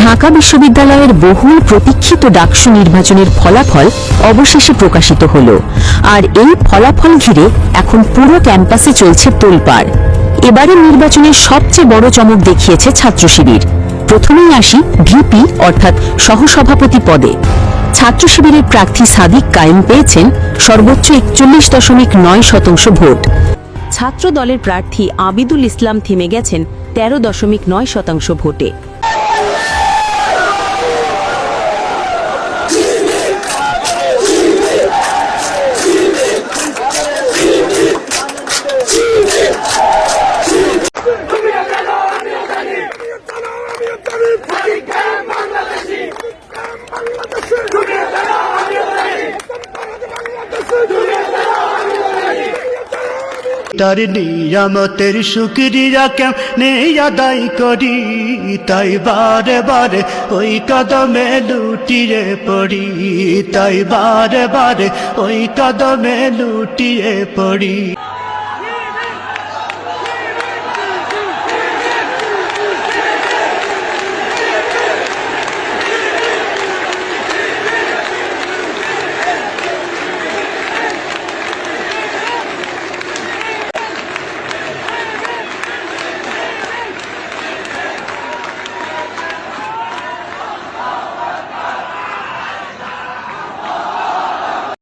ঢাকা বিশ্ববিদ্যালয়ের বহুল প্রতীক্ষিত ডাকসু নির্বাচনের ফলাফল অবশেষে প্রকাশিত হল। আর এই ফলাফল ঘিরে এখন পুরো ক্যাম্পাসে চলছে তোলপাড়। এবারের নির্বাচনের সবচেয়ে বড় চমক দেখিয়েছে ছাত্র শিবির প্রথমেই আসি ভিপি, অর্থাৎ সহসভাপতি পদে। ছাত্র শিবিরের প্রার্থী সাদিক কায়েম পেয়েছেন সর্বোচ্চ একচল্লিশ দশমিক নয় শতাংশ ভোট। ছাত্র দলের প্রার্থী আবিদুল ইসলাম থেমে গেছেন তেরো দশমিক নয় শতাংশ ভোটে। তার নিয়ামতের শুক্রিয়া কেমনে আদায় করি? তাই বারে বারে ওই কদমে লুটিয়ে পড়ি। তাই বারে বারে ওই কদমে লুটিয়ে পড়ি।